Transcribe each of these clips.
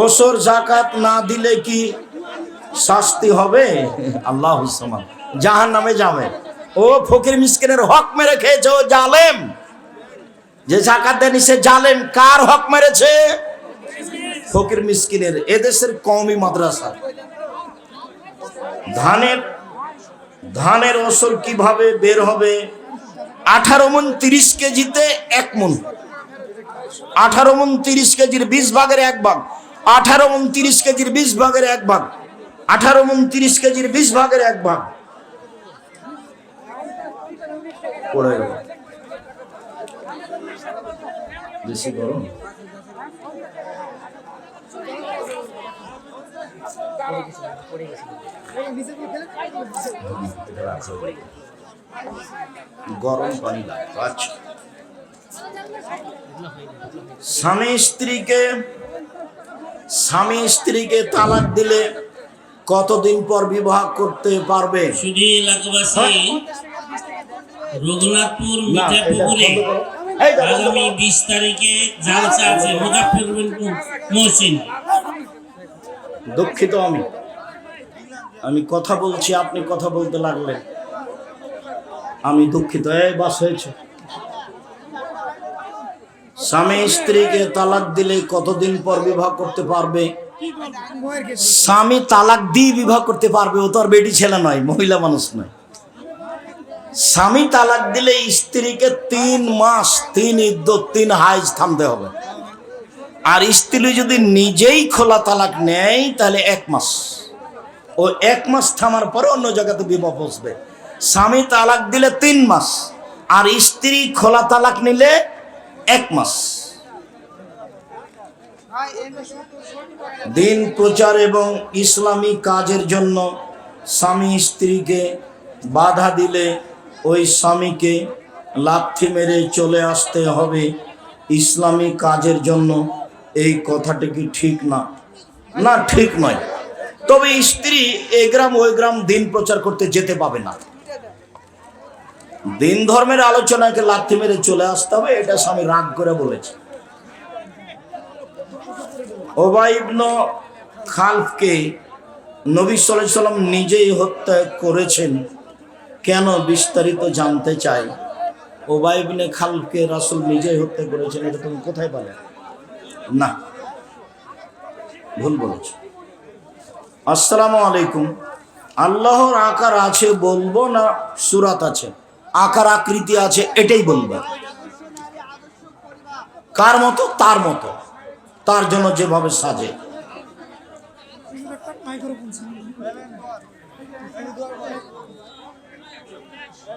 ওসর জাকাত না দিলে কি শাস্তি হবে? আল্লাহ জাহান নামে যাবে। ও ফকির মিসকিনের হক মেরে খেয়েছে, ও জালেম। যে জাকাত দেয়নি, সে জালেম। কার হক মেরেছে? ফকির মিসকিনের, এদেশের কওমি মাদ্রাসা। ধানের ধানের ওসর কীভাবে বের হবে? আঠারো মন তিরিশ কেজিতে এক মন। আঠারো মন তিরিশ কেজির বিশ ভাগের এক ভাগ, আঠারো মন তিরিশ কেজির বিশ ভাগের এক ভাগ, আঠারো মন তিরিশ কেজির বিশ ভাগের এক ভাগ। গরম। পানি লাগতো আচ্ছা। স্বামী স্ত্রীকে স্বামী স্ত্রীকে তালাক দিলে কতদিন পর বিবাহ করতে পারবে? শুধু এলাকাবাসী রঘুনাথপুর মিঠাপুকুরে আগামী বিশ তারিখে জালসা আছে মহসিন। দুঃখিত আমি। আমি কথা বলছি আপনি কথা বলতে লাগলেন। আমি দুঃখিত। এই বাস হয়েছে। স্বামী স্ত্রীকে তালাক দিলে কতদিন পর বিবাহ করতে পারবে? স্বামী তালাক দিয়ে বিবাহ করতে পারবে, ও তো আর বেটি ছেলে নয়, মহিলা মানুষ নয়। স্বামী তালাক দিলে স্ত্রীকে তিন মাস, তিন ইদ্যত তিন হাইজ থামতে হবে। আর স্ত্রী যদি নিজেই খোলা তালাক নেয়, তাহলে এক মাস। ও এক মাস থামার পরে অন্য জায়গাতে বিবাহ বসবে। স্বামী তালাক দিলে তিন মাস, আর স্ত্রী খোলা তালাক নিলে এক মাস। দিন প্রচার এবং ইসলামী কাজের জন্য স্বামী স্ত্রীকে বাধা দিলে ওই স্বামীকে লাথি মেরে চলে আসতে হবে। ইসলামী কাজের জন্য এই কথাটি কি ঠিক না? না, ঠিক নয়। তবে স্ত্রী এই গ্রাম ওই গ্রাম দিন প্রচার করতে যেতে পাবে না। দিন ধর্মের আলোচনাকে লাথি মেরে চলে আসতে হবে, এটা স্বামী রাগ করে বলেছে। ওবাইবন খালফকে নবী সাল্লাল্লাহু সাল্লাম নিজেই হত্যা করেছেন, কেন বিস্তারিত জানতে চাই? ওবাইবনে খালফকে রাসূল নিজেই হত্যা করেছেন, এটা তুমি কোথায় পালে না, ভুল বলেছ। আসসালামু আলাইকুম। আল্লাহর আকার আছে বলব না সুরাত আছে? আকার আকৃতি আছে, এটাই বলব কার মতো? তার মতো। তার জন্য যেভাবে সাজে।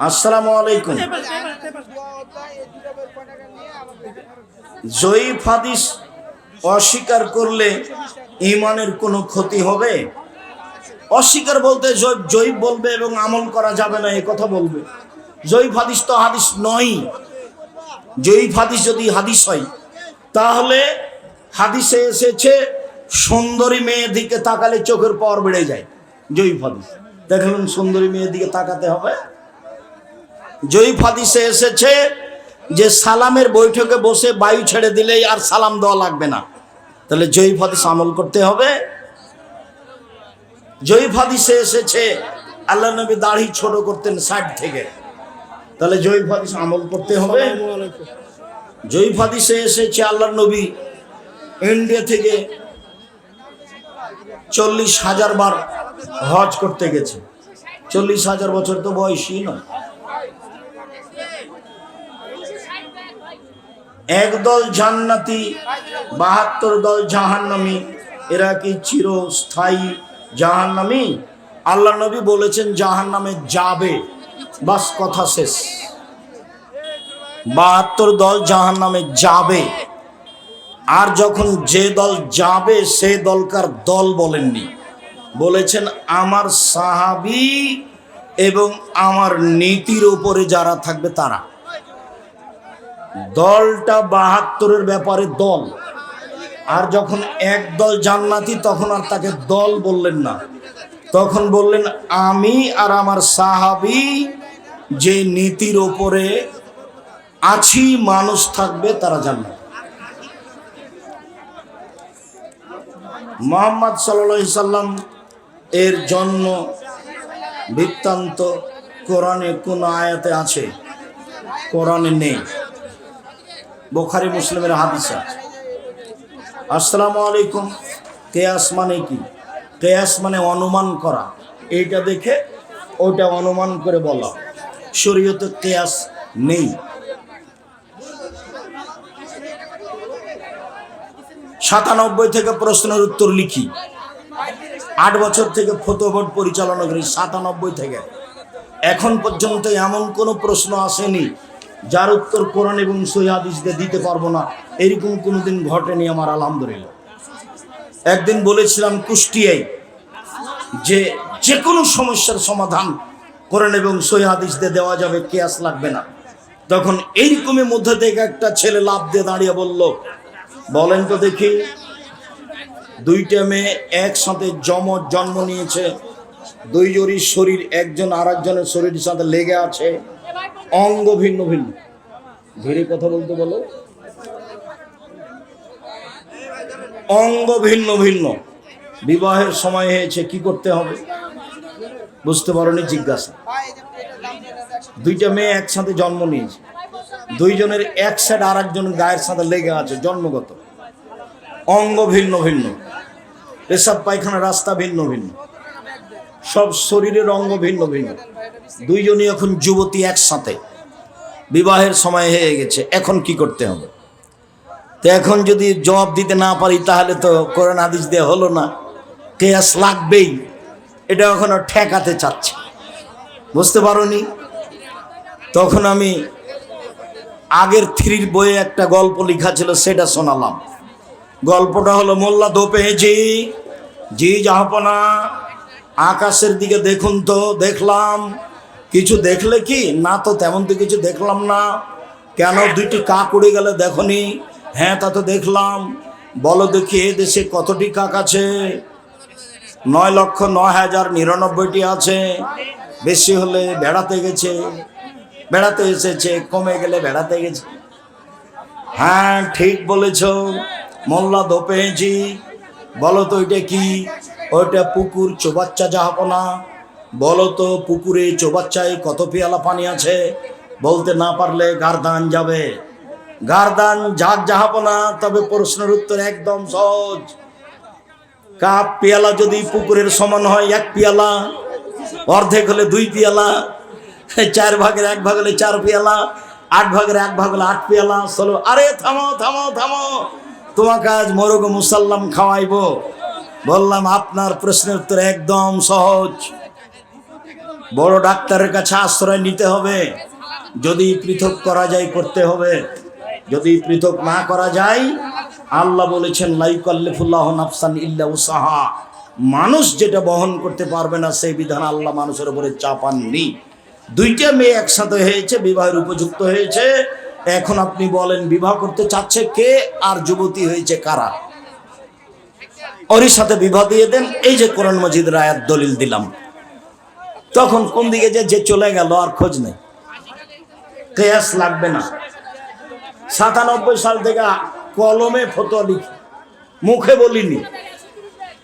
আসসালামু আলাইকুম। জয়ীফ হাদিস অস্বীকার করলে ইমানের কোনো ক্ষতি হবে? অস্বীকার বলতে জৈব বলবে এবং আমল করা যাবে না, এ কথা বলবে। জৈব হাদিস তো হাদিস নয়। জৈব হাদিস যদি হাদিস হয়, তাহলে হাদিসে এসেছে, সুন্দরী মেয়ের দিকে তাকালে চোখের পাওয়ার বেড়ে যায় জৈব হাদিস। দেখলেন সুন্দরী মেয়ের দিকে তাকাতে হবে। জয়ীফ হাদিসে এসেছে যে সালামের বৈঠকে বসে বায়ু ছেড়ে দিলেই আর সালাম দেওয়া লাগবে না। তাহলে জয়ীফ হাদিস আমল করতে হবে। জয়ীফ হাদিসে এসেছে, আল্লাহ নবী দাড়ি ছোট করতেন সাইড থেকে। তাহলে জয়ীফ হাদিস আমল করতে হবে। জয়ীফ হাদিসে এসেছে আল্লাহ নবী ইন্ডিয়া থেকে চল্লিশ হাজার বার হজ করতে গেছে। চল্লিশ হাজার বছর তো বয়সই নয়। একদল জান্নাতি, বাহাত্তর দল জাহান্নামী, এরা কি চিরস্থায়ী জাহান্নামী? আল্লাহ নবী বলেছেন, জাহান্নামে যাবে। বাস কথা শেষ। বাহাত্তর দল জাহান্নামে যাবে। আর যখন যে দল যাবে, সে দলকার দল বলেননি। বলেছেন, আমার সাহাবি এবং আমার নীতির উপরে যারা থাকবে তারা। দলটা বাহাত্তরের ব্যাপারে দল। আর যখন এক দল জান্নাতি, তখন আর তাকে দল বললেন না। তখন বললেন, আমি আর আমার সাহাবি যে নীতির ওপরে আছি মানুষ থাকবে, তারা জান্নাত মোহাম্মদ সাল্লাম এর জন্ম বৃত্তান্ত কোরআনে কোন আয়াতে আছে? কোরআনে নেই। বোখারি মুসলিমের হাদিসা আসসালামু আলাইকুম, কেয়াস মানে কি? কেয়াস মানে অনুমান করা। এইটা দেখে ওটা অনুমান করে বলা। শরীয়তে কেয়াস নেই। সাতানব্বই থেকে প্রশ্নের উত্তর লিখি। আট বছর থেকে বোর্ড পরিচালনা করি, সাতানব্বই থেকে। এখন পর্যন্ত এমন কোনো প্রশ্ন আসেনি, যার উত্তর কোরআন এবং সৈহাদিসদের দিতে পারব না। এরকম কোনোদিন ঘটেনি আমার, আলহামদুলিল্লাহ। একদিন বলেছিলাম কুষ্টিয়ায় যে যে কোনো সমস্যার সমাধান কোরআন এবং সৈহাদিসদের দেওয়া যাবে, কেয়াস লাগবে না। তখন এইরকমই মধ্যে থেকে একটা ছেলে লাভ দিয়ে দাঁড়িয়ে বলল, বলেন তো দেখি, দুইটা মেয়ে একসাথে জম, জন্ম নিয়েছে দুইজনই শরীর একজন আর একজনের শরীরের সাথে লেগে আছে, অঙ্গ ভিন্ন ভিন্ন। ধীরে কথা বলতে বলো। অঙ্গ ভিন্ন ভিন্ন। বিবাহের সময় হয়েছে, কি করতে হবে? বুঝতে পারোনি, জিজ্ঞাসা। দুইটা মেয়ে একসাথে জন্ম নিয়েছে। দুইজনের এক সাইড আর একজনের গায়ের সাথে লেগে আছে, জন্মগত। অঙ্গ ভিন্ন ভিন্ন। পেশাব পায়খানা রাস্তা ভিন্ন ভিন্ন। সব শরীরের অঙ্গ ভিন্ন ভিন্ন। দুইজনই এখন যুবতী একসাথে। বিবাহের সময় হয়ে গেছে, এখন কি করতে হবে? তো এখন যদি জবাব দিতে না পারি, তাহলে তো কোরআন হাদিস দেওয়া হলো না। কেয়াস লাগবেই। এটা এখনও ঠেকাতে চাচ্ছে। বুঝতে পারোনি? তখন আমি আগের থ্রির বইয়ে একটা গল্প লেখা ছিল, সেটা শোনালাম। গল্পটা হলো, মোল্লা দোপেজি জি জাহাপনা, আকাশের দিকে দেখুন তো, দেখলাম। কিছু দেখলে কি? না তো তেমন তো কিছু দেখলাম না। কেন দুইটি কাক উড়ে গেলে দেখনি? হ্যাঁ তা তো দেখলাম। বলো দেখি এ দেশে কতটি কাক আছে? নয় লক্ষ নয় হাজার নিরানব্বইটি আছে। বেশি হলে বেড়াতে গেছে। বেড়াতে এসেছে, কমে গেলে বেড়াতে গেছে। হ্যাঁ ঠিক বলেছ। মোল্লা দোপেজি, বলো তো ওইটা কি? ওইটা পুকুর চোবাচ্চা যাহাপনা বলো তো পুকুরে চোবাচ্চায় কত পেয়ালা পানি আছে? বলতে না পারলে গারদান যাবে। গারদান যাক যাহাপনা তবে প্রশ্নের উত্তর একদম সহজ। কাপ পেয়ালা যদি পুকুরের সমান হয়, এক পেয়ালা, অর্ধেক হলে দুই পেয়ালা, চার ভাগের এক ভাগ হলে চার পেয়ালা, আট ভাগের এক ভাগ হলে আট পেয়ালা, চলো। আরে থামো থামো থামো। তোমাকে আজ মোরগ মুসাল্লাম খাওয়াইবো। বললাম, আপনার প্রশ্নের উত্তর একদম সহজ। বড় ডাক্তারের কাছে আশ্রয় নিতে হবে। যদি পৃথক করা যায়, করতে হবে। যদি পৃথক না করা যায় আল্লাহ বলেছেন লাইকাল্লিফুল্লাহ নাফসান ইল্লা উসাহা মানুষ যেটা বহন করতে পারবে না, সেই বিধান আল্লাহ মানুষের উপরে চাপাননি। দুইটা মেয়ে একসাথে হয়েছে, বিবাহের উপযুক্ত হয়েছে। এখন আপনি বলেন, বিবাহ করতে চাচ্ছে কে আর যুবতী হয়েছে কারা? ওরই সাথে বিবাহ দিয়ে দেন। এই যে কোরআন মজিদ রায়াত দলিল দিলাম। তখন কোন দিকে যে যে চলে গেল আর খোঁজ নেই। কেয়াস লাগবে না। সাতানব্বই সাল থেকে কলমে ফটো লিখি। মুখে বলিনি।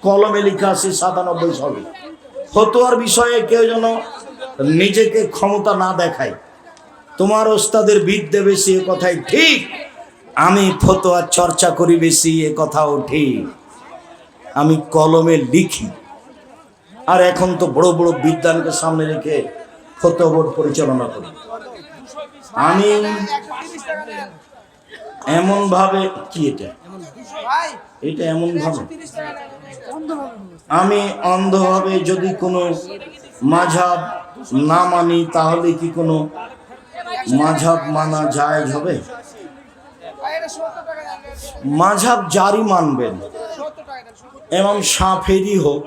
কলমে লিখা আছে সাতানব্বই সালে ফতোয়ার বিষয়ে কেউ যেন নিজেকে ক্ষমতা না দেখায়। তোমার ওস্তাদের বিদ্যে বেশি এ কথাই ঠিক। আমি ফতোয়ার চর্চা করি বেশি এ কথাও ঠিক। আমি কলমে লিখি। আর এখন তো বড় বড় বিদ্যানকে সামনে রেখে ফতো বোর্ড পরিচালনা করি। আমি এমন ভাবে কি এটা? এটা এমন ভাবে আমি অন্ধভাবে যদি কোনো মাঝাব না মানি, তাহলে কি কোনো মাঝাব মানা জায়েজ হবে? মাঝাব জারি মানবেন। এমন সাফেরই হোক,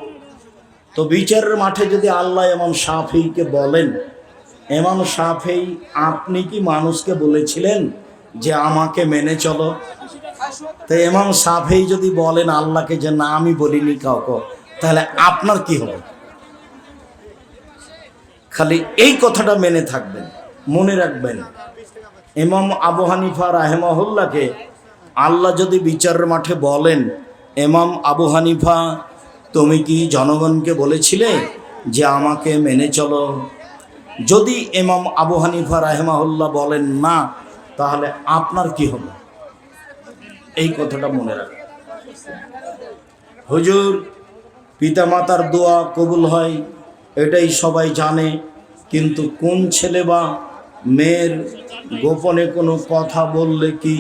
তো বিচারের মাঠে যদি আল্লাহ এমন সাফেইকে বলেন এমন সাফেই আপনি কি মানুষকে বলেছিলেন? যে আমাকে মেনে চলো। তো এমন সাফেই যদি বলেন আল্লাহকে যে না, আমি বলিনি কাউকে, তাহলে আপনার কি হবে? খালি এই কথাটা মেনে থাকবেন, মনে রাখবেন। এমাম আবু হানিফা রাহেমাহুল্লাহকে আল্লাহ যদি বিচারের মাঠে বলেন এমাম আবু হানিফা, তুমি কি জনগণকে বলেছিলে যে আমাকে মেনে চলো? যদি এমাম আবু হানিফা রাহেমাহুল্লাহ বলেন না তাহলে আপনার কি হবে এই কথাটা মনে রাখ হুজুর, পিতামাতার দোয়া কবুল হয়, এটাই সবাই জানে, কিন্তু কোন ছেলে বা মেয়ের গোপনে কোনো কথা বললে কি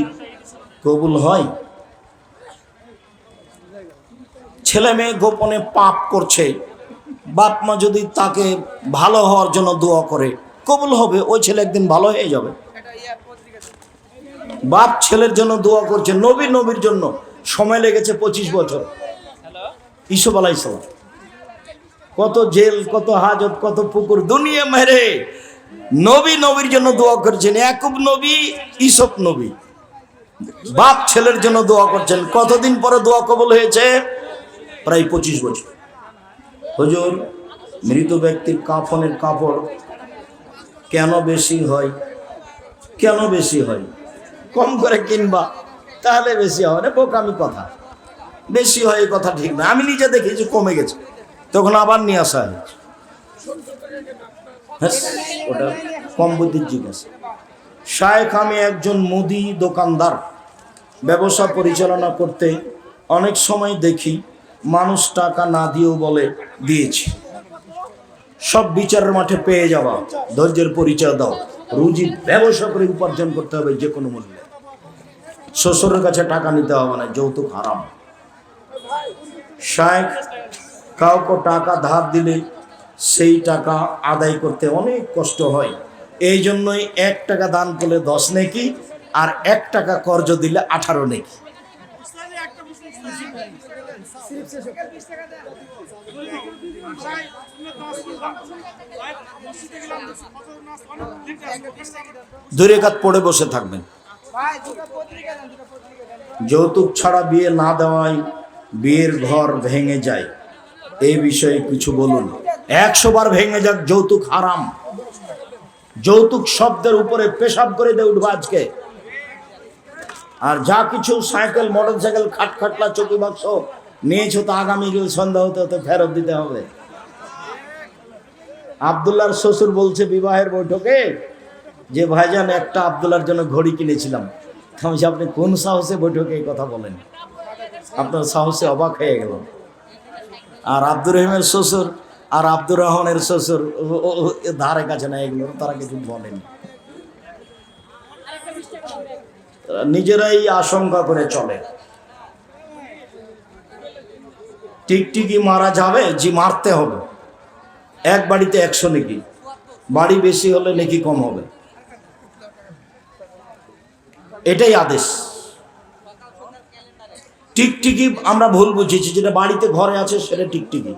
কবুল হয়? ছেলে মেয়ে গোপনে পাপ করছে, বাপ মা যদি তাকে ভালো হওয়ার জন্য দোয়া করে, কবুল হবে, ওই ছেলে একদিন ভালো হয়ে যাবে। বাপ ছেলের জন্য দোয়া করছে নবী নবীর জন্য। সময় লেগেছে পঁচিশ বছর। ইসব আলাইসালাম কত জেল কত হাজত কত পুকুর দুনিয়া মেরে নবী নবীর জন্য দোয়া করছেন একুব নবী ইসব নবী। বাপ ছেলের জন্য দোয়া করছেন। কতদিন পরে দোয়া কবল হয়েছে? প্রায় পঁচিশ বছর। হুজুর মৃত ব্যক্তির কাফনের কাপড় কেন বেশি হয়? কেন বেশি হয়? কম করে কিনবা তাহলে বেশি হয় না বোকামি কথা। বেশি হয় এই কথা ঠিক না। আমি নিজে দেখি যে কমে গেছে। তখন আবার নিয়ে আসা হয়েছে। হ্যাঁ, ওটা কম বুদ্ধির জিজ্ঞাসা। শায়েখ আমি একজন মুদি দোকানদার। ব্যবসা পরিচালনা করতে অনেক সময় দেখি মানুষ টাকা না দিয়েও বলে দিয়েছি। সব বিচারের মাঠে পেয়ে যাওয়া। ধৈর্যের পরিচয় দাও। রুজি ব্যবসা করে উপার্জন করতে হবে যে কোনো মূল্যে। শ্বশুরের কাছে টাকা নিতে হবে না যৌতুক হারাম। শায়েখ, কাউকে টাকা ধার দিলে সেই টাকা আদায় করতে অনেক কষ্ট হয়। এই জন্যই এক টাকা দান করলে দশ নেকি, আর এক টাকা কর্জ দিলে আঠারো নেকি। দূরে রেখাত পড়ে বসে থাকবেন। যৌতুক ছাড়া বিয়ে না দেওয়ায় বিয়ের ঘর ভেঙে যায়। এই বিষয়ে কিছু বলুন। একশো বার ভেঙে যাক যৌতুক হারাম। যৌতুক শব্দের উপরে পেশাব করে দিয়ে উঠবো আজকে। আর যা কিছু সাইকেল মোটর সাইকেল খাট খাটলা, চকি বাক্স নিয়েছো তো আগামী সন্ধ্যা হতে হতে ফেরত দিতে হবে। আবদুল্লার শ্বশুর বলছে বিবাহের বৈঠকে যে ভাইজান একটা আবদুল্লার জন্য ঘড়ি কিনেছিলাম। বলছি, আপনি কোন সাহসে বৈঠকে এই কথা বলেন? আপনার সাহসে অবাক হয়ে গেল আর আব্দুর রহিমের শ্বশুর আর আব্দুর রহমানের শ্বশুর ধারে কাছে না এগুলো তারা কিছু বলেন। নিজেরাই আশঙ্কা করে চলে। টিকটিকি মারা যাবে জি মারতে হবে। এক বাড়িতে একশো নাকি বাড়ি বেশি হলে নাকি কম হবে। এটাই আদেশ। টিকটিকি আমরা ভুল বুঝেছি, যেটা বাড়িতে ঘরে আছে সেটা টিকটিকি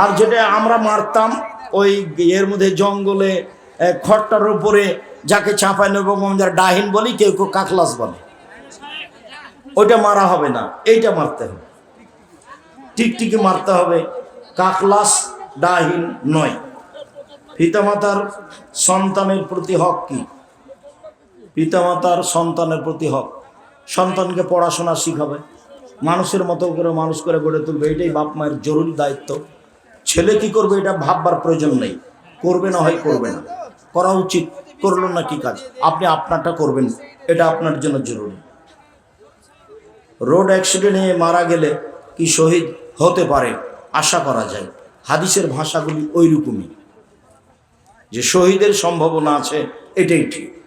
আর যেটা আমরা মারতাম, ওই এর মধ্যে জঙ্গলে খড়টার উপরে যাকে চাপাই নেব যারা ডাহিন বলি, কেউ কেউ কাকলাস বলে। ওইটা মারা হবে না, এইটা মারতে হবে। টিকটিকি মারতে হবে, কাকলাস ডাহিন নয়। পিতামাতার সন্তানের প্রতি হক কি? পিতামাতার সন্তানের প্রতি হক। সন্তানকে পড়াশোনা শিখাবে। মানুষের মতো করে মানুষ করে গড়ে তুলবে, এটাই বাপ মায়ের জরুরি দায়িত্ব। ছেলে কি করবে এটা ভাববার প্রয়োজন নেই। করবে না হয় করবে না। করা উচিত, করল না কি কাজ? আপনি আপনারটা করবেন, এটা আপনার জন্য জরুরি। রোড অ্যাক্সিডেন্টে মারা গেলে কি শহীদ হতে পারে? আশা করা যায়। হাদিসের ভাষাগুলি ওই রকমই যে শহীদের সম্ভাবনা আছে, এটাই ঠিক।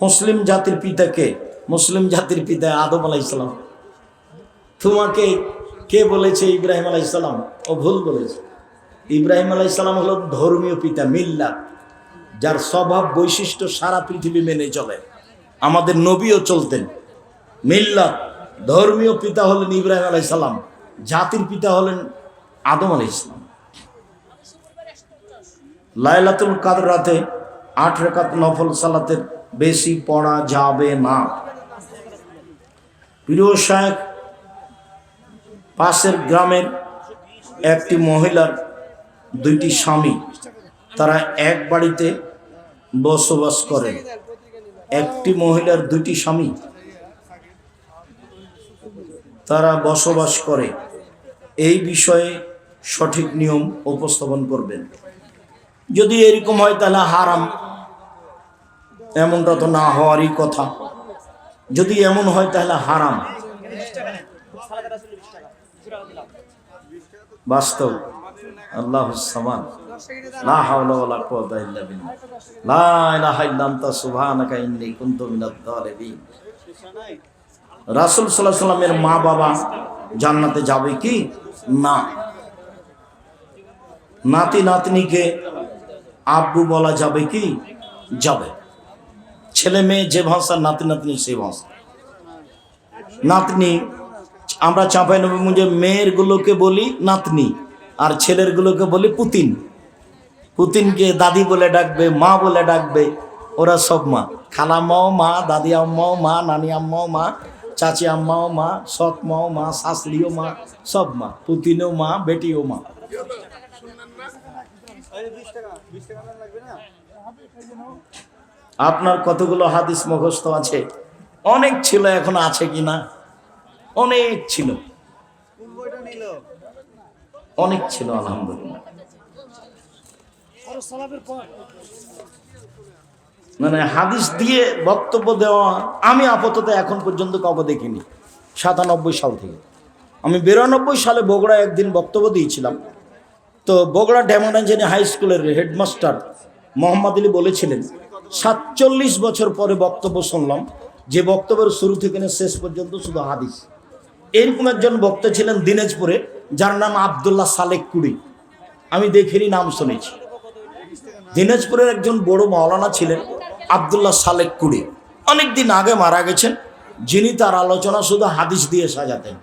মুসলিম জাতির পিতাকে মুসলিম জাতির পিতা আদম আলাইসালাম তোমাকে কে বলেছে ইব্রাহিম আলাইসালাম ও ভুল বলেছে। ইব্রাহিম আলাইসালাম হলো ধর্মীয় পিতা, মিল্লা, যার স্বভাব বৈশিষ্ট্য সারা পৃথিবী মেনে চলে। আমাদের নবীও চলতেন। মিল্লা, ধর্মীয় পিতা হলেন ইব্রাহিম আলাইসালাম জাতির পিতা হলেন আদম আলাইসালাম লাইলাতুল কাদর রাতে আট রেখাত নফল সালাতের বেশি পড়া যাবে না। প্রিয় সাহেব পাশের গ্রামের একটি মহিলার দুইটি স্বামী, তারা এক বাড়িতে বসবাস করেন। একটি মহিলার দুইটি স্বামী, তারা বসবাস করে। এই বিষয়ে সঠিক নিয়ম উপস্থাপন করবেন। যদি এরকম হয় তাহলে হারাম। এমনটা তো না হওয়ারই কথা। যদি এমন হয় তাহলে হারাম। বাস্তব। আল্লাহ সামান লা লা রাসূল মা বাবা জান্নাতে যাবে কি? না। নাতি নাতনিকে আব্বু বলা যাবে কি? যাবে। ছেলে মেয়ে যে ভাষা, নাতি নাতনি সেই ভাষা। নাতনি, আমরা চাঁপাই নবীগঞ্জে মেয়ের গুলোকে বলি নাতনি, আর ছেলের গুলোকে বলি পুতিন। পুতিনকে দাদি বলে ডাকবে, মা বলে ডাকবে, ওরা সব মা। খালা মাও মা, দাদি আম্মাও মা, নানি আম্মাও মা, চাচি আম্মাও মা, সৎ মাও মা, শাশুড়িও মা, সব মা। পুতিনও মা, বেটিও মা। আপনার কতগুলো হাদিস মুখস্থ আছে? অনেক ছিল, এখন আছে কি না? অনেক ছিল। অনেক ছিল, আলহামদুলিল্লাহ। মানে হাদিস দিয়ে বক্তব্য দেওয়া, আমি আপাতত এখন পর্যন্ত কাউকে দেখিনি। সাতানব্বই সাল থেকে। আমি বিরানব্বই সালে বগুড়া একদিন বক্তব্য দিয়েছিলাম। তো বগুড়া ড্যামোডাঞ্জানি হাই স্কুলের হেডমাস্টার মোহাম্মদ আলী বলেছিলেন সাতচল্লিশ বছর পরে বক্তব্য শুনলাম, যে বক্তব্যের শুরু থেকে শেষ পর্যন্ত শুধু হাদিস। এরকম একজন বক্তা ছিলেন দিনাজপুরে, যার নাম আবদুল্লাহ সালেক কুড়ি। আমি দেখিনি, নাম শুনেছি। দিনাজপুরের একজন বড় মাওলানা ছিলেন আবদুল্লাহ সালেক কুড়ি। অনেকদিন আগে মারা গেছেন, যিনি তার আলোচনা শুধু হাদিস দিয়ে সাজাতেন,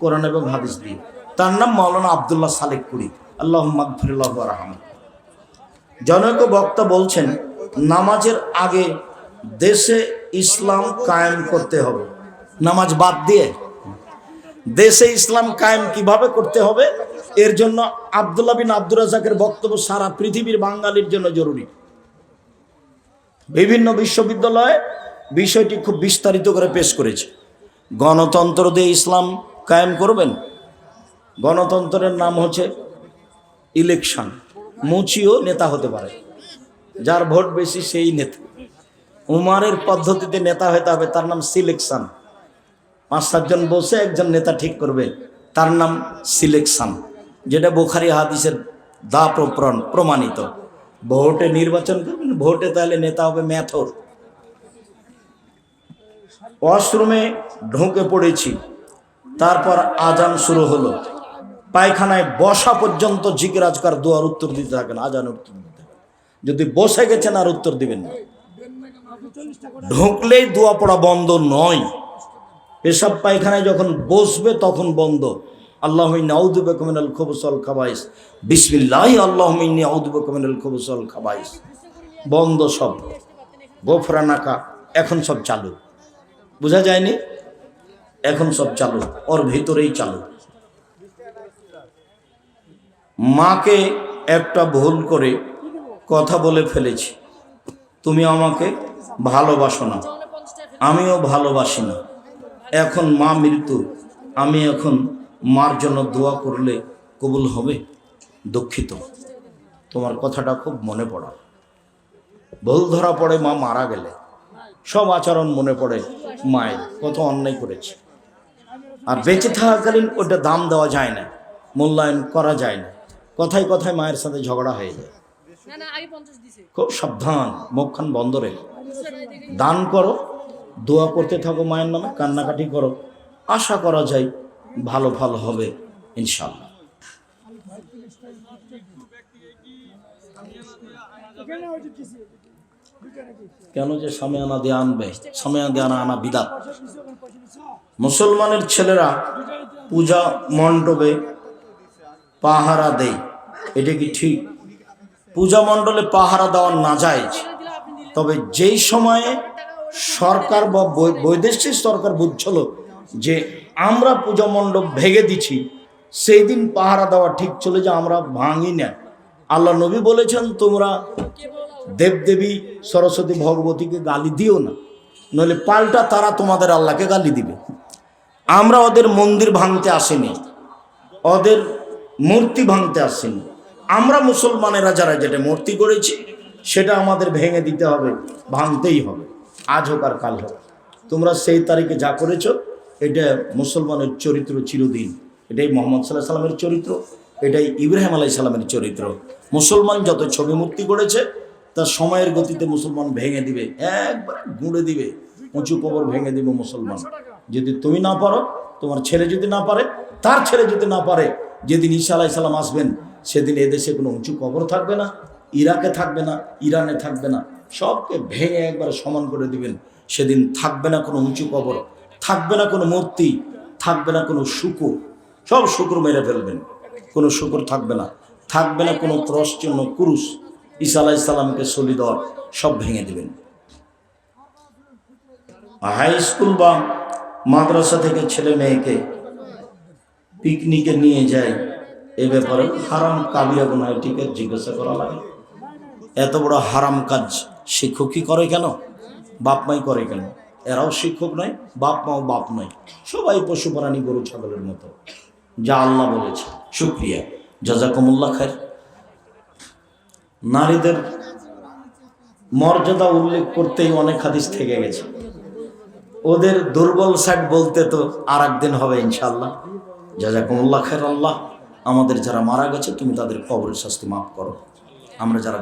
কোরআন এবং হাদিস দিয়ে। তার নাম মাওলানা আবদুল্লাহ সালেক কুড়ি। আল্লাহ মাগফিরুল্লাহ রাহমান জনৈক বক্তা বলছেন নামাজের আগে দেশে ইসলাম কায়েম করতে হবে। নামাজ বাদ দিয়ে দেশে ইসলাম কায়েম কীভাবে করতে হবে? এর জন্য আবদুল্লাহ বিন আব্দুর রাজাকের বক্তব্য সারা পৃথিবীর বাঙালির জন্য জরুরি। বিভিন্ন বিশ্ববিদ্যালয়ে বিষয়টি খুব বিস্তারিত করে পেশ করেছে। গণতন্ত্র দিয়ে ইসলাম কায়েম করবেন? গণতন্ত্রের নাম হচ্ছে ইলেকশন। মুচিও নেতা হতে পারে। যার ভোট বেশি সেই নেতা। উমারের পদ্ধতিতে নেতা হতে হবে, তার নাম সিলেকশন। পাঁচ সাতজন বসে একজন নেতা ঠিক করবে, তার নাম সিলেকশন। যেটা বোখারি হাদিসের দা প্রপ্রণ প্রমাণিত। ভোটে নির্বাচন করবেন, ভোটে তাহলে নেতা হবে ম্যাথর। ওয়াশরুমে ঢুকে পড়েছি, তারপর আজান শুরু হলো। পায়খানায় বসা পর্যন্ত জিকির আজকার দোয়ার উত্তর দিতে থাকেন, আজান উত্তর যদি বসে গেছেন আর উত্তর দিবেন না। ঢুকলেই দোয়া পড়া বন্ধ নয়। পেশাব পায়খানায় যখন বসবে তখন বন্ধ। আল্লাহ নাউদুবে কমিনাল খবসল খাবাইস। বিসমিল্লাহ আল্লাহ আউদুবে কমিনাল খবসল খাবাইস। বন্ধ সব। গোফরা নাকা এখন সব চালু। বোঝা যায়নি? এখন সব চালু। ওর ভিতরেই চালু। মাকে একটা ভুল করে কথা বলে ফেলেছি। তুমি আমাকে ভালোবাসো না। আমিও ভালোবাসি না। এখন মা মৃত্যু। আমি এখন মার জন্য দোয়া করলে কবুল হবে? দুঃখিত। তোমার কথাটা খুব মনে পড়া। ভুল ধরা পড়ে মা মারা গেলে। সব আচরণ মনে পড়ে মায়ের। কত অন্যায় করেছে। আর বেঁচে থাকাকালীন ওটা দাম দেওয়া যায় না। মূল্যায়ন করা যায় না। কথায় কথায় মায়ের সাথে ঝগড়া হয়ে যায়। খুব সাবধান, মুখখান বন্ধ রেখে। দান করো, দোয়া করতে থাকো মায়ের নামে, কান্নাকাটি করো। আশা করা যায় ভালো ভালো হবে ইনশাল্লাহ কেন যে সামিয়ানা দিয়ে আনবে? সামিয়ানা দিয়ে আনা আনা বিদাত। মুসলমানের ছেলেরা পূজা মণ্ডপে পাহারা দেয়, এটা কি ঠিক? পূজা মণ্ডলে পাহারা দেওয়া না যায়। তবে যেই সময়ে সরকার বা বৈদেশিক সরকার বুঝছিল যে আমরা পূজা মণ্ডপ ভেঙে দিছি, সেই দিন পাহারা দেওয়া ঠিক ছিল যে আমরা ভাঙি না। আল্লাহ নবী বলেছেন, তোমরা দেবদেবী সরস্বতী ভগবতীকে গালি দিও না, নইলে পাল্টা তারা তোমাদের আল্লাহকে গালি দিবে। আমরা ওদের মন্দির ভাঙতে আসিনি, ওদের মূর্তি ভাঙতে আসিনি। আমরা মুসলমানেরা যারা যেটা মূর্তি করেছি, সেটা আমাদের ভেঙে দিতে হবে, ভাঙতেই হবে। আজ হোক আর কাল হোক। তোমরা সেই তারিখে যা করেছ, এটা মুসলমানের চরিত্র চিরদিন। এটাই মোহাম্মদ সাল্লাহ সাল্লামের চরিত্র, এটাই ইব্রাহিম আলাই সাল্লামের চরিত্র। মুসলমান যত ছবি মূর্তি করেছে তা সময়ের গতিতে মুসলমান ভেঙে দিবে, একবার গুঁড়ে দিবে, উঁচু কবর ভেঙে দিবে মুসলমান। যদি তুমি না পারো, তোমার ছেলে যদি না পারে, তার ছেলে যদি না পারে, যেদিন ঈশা আলাই সাল্লাম আসবেন সেদিন এদেশে কোনো উঁচু কবর থাকবে না, ইরাকে থাকবে না, ইরানে থাকবে না। সবকে ভেঙে একবার সমান করে দিবেন। সেদিন থাকবে না কোনো উঁচু কবর, থাকবে না কোনো মূর্তি, থাকবে না কোনো শুকুর। সব শুকুর মেরে ফেলবেন। কোনো শুকুর থাকবে না। থাকবে না কোনো ক্রস চিহ্ন কুরুশ। ঈসা আলাহ সাল্লামকে সলিদর সব ভেঙে দেবেন। হাই স্কুল বা মাদ্রাসা থেকে ছেলে মেয়েকে পিকনিকে নিয়ে যায়। এ ব্যাপারে হারাম কাবিয়া গুনাহ এটিকে জিজ্ঞাসা করা লাগে। এত বড় হারাম কাজ শিক্ষক কি করে কেন? বাপ মাই করে কেন? এরাও শিক্ষক নয়, বাপ মাও বাপ নয়। সবাই পশু, প্রাণী, গরু, ছাগলের মতো। যা আল্লাহ বলেছে, শুক্রিয়া। জাজাকুমুল্লাহ খায় নারীদের মর্যাদা উল্লেখ করতেই অনেক হাদিস থেকে গেছে। ওদের দুর্বল সাইড বলতে তো আর একদিন হবে ইনশাল্লাহ জাজাকুমুল্লাহ খায়ের আল্লাহ। আমাদের যারা মারা গেছে তুমি তাদের কবরের শাস্তি মাফ করো। আমরা যারা